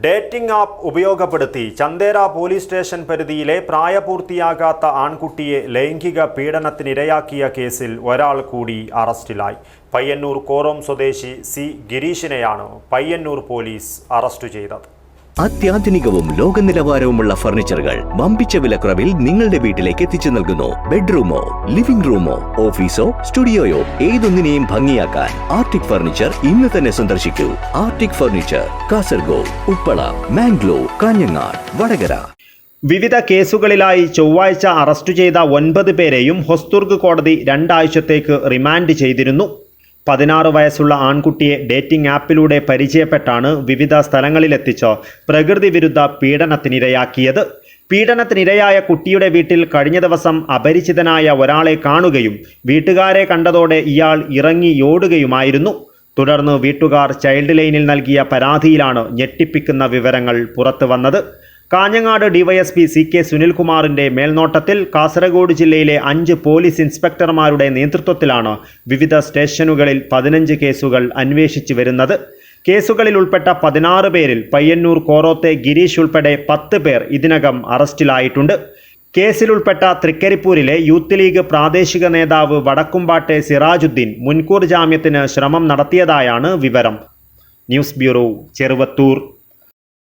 Dating app ഉപയോഗപ്പെടുത്തി Chandera police station പരിധിയിലെ പ്രായപൂർത്തിയാകാത്ത ആൺകുട്ടിയെ ലൈംഗിക പീഡനത്തിനിരയാക്കിയ കേസിൽ ഒരാൾ കൂടി അറസ്റ്റിലായി. പയ്യന്നൂർ കോറോം സ്വദേശി സി ഗിരീഷിനെയാണ് പയ്യന്നൂർ പോലീസ് അറസ്റ്റ് ചെയ്തത്. അത്യാധുനികവും ലോക നിലവാരവുമുള്ള ഫർണിച്ചറുകൾ വമ്പിച്ച വിലക്കുറവിൽ നിങ്ങളുടെ വീട്ടിലേക്ക് എത്തിച്ചു നൽകുന്നു. ബെഡ്റൂമോ ലിവിംഗ് റൂമോ ഓഫീസോ സ്റ്റുഡിയോയോ ഏതൊന്നിനെയും ഭംഗിയാക്കാൻ ആർട്ടിക് ഫർണിച്ചർ ഇന്ന് തന്നെ സന്ദർശിക്കൂ. Arctic furniture Kasaragod Uppala Mangalore Kanhangad Vadakara. വിവിധ കേസുകളിലായി ചൊവ്വാഴ്ച അറസ്റ്റ് ചെയ്ത ഒൻപത് പേരെയും ഹൊസ്തുർഗ് കോടതി രണ്ടാഴ്ചത്തേക്ക് റിമാൻഡ് ചെയ്തിരുന്നു. പതിനാറ് വയസ്സുള്ള ആൺകുട്ടിയെ ഡേറ്റിംഗ് ആപ്പിലൂടെ പരിചയപ്പെട്ടാണ് വിവിധ സ്ഥലങ്ങളിലെത്തിച്ച് പ്രകൃതി വിരുദ്ധ പീഡനത്തിനിരയാക്കിയത്. പീഡനത്തിനിരയായ കുട്ടിയുടെ വീട്ടിൽ കഴിഞ്ഞ ദിവസം അപരിചിതനായ ഒരാളെ കാണുകയും വീട്ടുകാരെ കണ്ടതോടെ ഇയാൾ ഇറങ്ങി ഓടുകയുമായിരുന്നു. തുടർന്ന് വീട്ടുകാർ ചൈൽഡ് ലൈനിൽ നൽകിയ പരാതിയിലാണ് ഞെട്ടിപ്പിക്കുന്ന വിവരങ്ങൾ പുറത്തു വന്നത് കാഞ്ഞങ്ങാട് ഡിവൈഎസ്പി സി കെ സുനിൽകുമാറിന്റെ മേൽനോട്ടത്തിൽ കാസർഗോഡ് ജില്ലയിലെ അഞ്ച് പോലീസ് ഇൻസ്പെക്ടർമാരുടെ നേതൃത്വത്തിലാണ് വിവിധ സ്റ്റേഷനുകളിൽ പതിനഞ്ച് കേസുകൾ അന്വേഷിച്ചു വരുന്നത്. കേസുകളിൽ ഉൾപ്പെട്ട പതിനാറ് പേരിൽ പയ്യന്നൂർ കോറോത്തെ ഗിരീഷ് ഉൾപ്പെടെ പത്ത് പേർ ഇതിനകം അറസ്റ്റിലായിട്ടുണ്ട്. കേസിലുൾപ്പെട്ട തൃക്കരിപ്പൂരിലെ യൂത്ത് ലീഗ് പ്രാദേശിക നേതാവ് വടക്കുംപാട്ടെ സിറാജുദ്ദീൻ മുൻകൂർ ജാമ്യത്തിന് ശ്രമം നടത്തിയതായാണ് വിവരം. News bureau Cheruvathur.